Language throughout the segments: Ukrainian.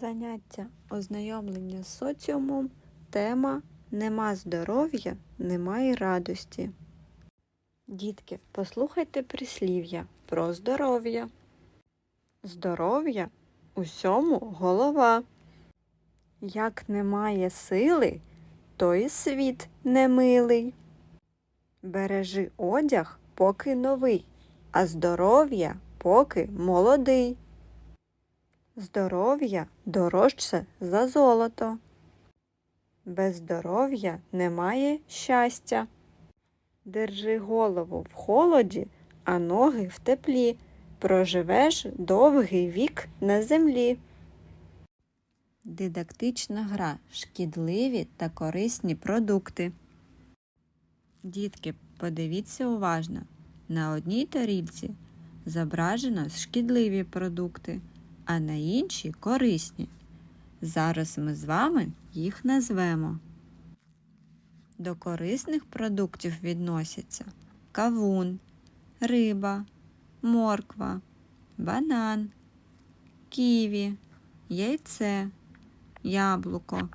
Заняття ознайомлення з соціумом. Тема Нема здоров'я, немає радості. Дітки, послухайте прислів'я про здоров'я. Здоров'я усьому голова. Як немає сили, то і світ немилий. Бережи одяг, поки новий, а здоров'я поки молодий. Здоров'я дорожче за золото. Без здоров'я немає щастя. Держи голову в холоді, а ноги в теплі. Проживеш довгий вік на землі. Дидактична гра. Шкідливі та корисні продукти. Дітки, подивіться уважно. На одній тарілці зображено шкідливі продукти, а на іншій корисні. Зараз ми з вами їх назвемо. До корисних продуктів відносяться кавун, риба, морква, банан, ківі, яйце, яблуко.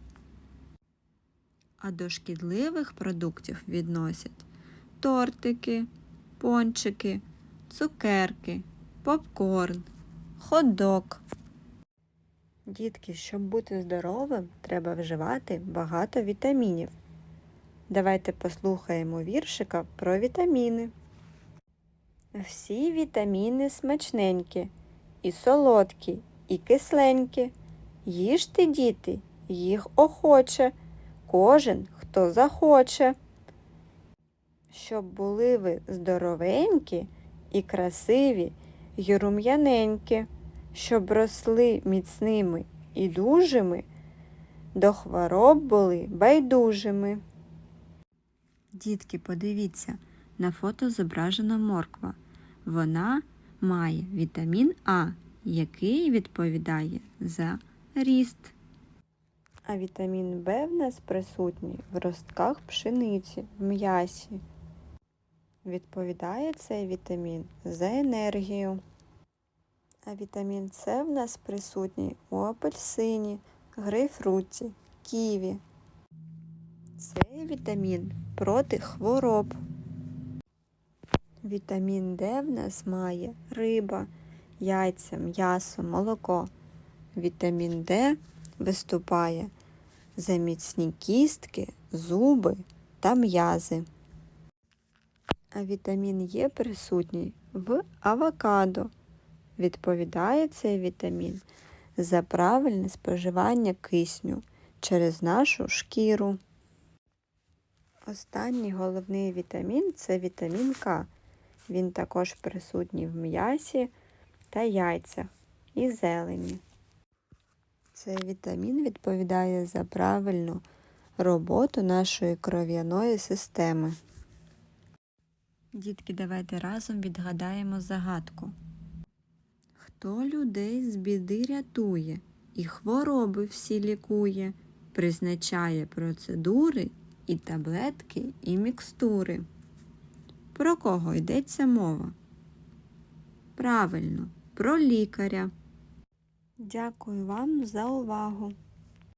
А до шкідливих продуктів відносять тортики, пончики, цукерки, попкорн, хот-дог. Дітки, щоб бути здоровим, треба вживати багато вітамінів. Давайте послухаємо віршика про вітаміни. Всі вітаміни смачненькі, і солодкі, і кисленькі. Їжте, діти, їх охоче, кожен, хто захоче. Щоб були ви здоровенькі і красиві, й рум'яненькі, щоб росли міцними і дужими, до хвороб були байдужими. Дітки, подивіться, на фото зображена морква. Вона має вітамін А, який відповідає за ріст. А вітамін Б в нас присутній в ростках пшениці, в м'ясі. Відповідає цей вітамін за енергію. А вітамін С в нас присутній у апельсині, грейпфруті, ківі. Цей вітамін проти хвороб. Вітамін Д в нас має риба, яйця, м'ясо, молоко. Вітамін Д виступає за міцні кістки, зуби та м'язи. А вітамін Е присутній в авокадо. Відповідає цей вітамін за правильне споживання кисню через нашу шкіру. Останній головний вітамін це вітамін К. Він також присутній в м'ясі та яйцях і зелені. Цей вітамін відповідає за правильну роботу нашої кров'яної системи. Дітки, давайте разом відгадаємо загадку. Хто людей з біди рятує і хвороби всі лікує, призначає процедури і таблетки, і мікстури. Про кого йдеться мова? Правильно, про лікаря. Дякую вам за увагу.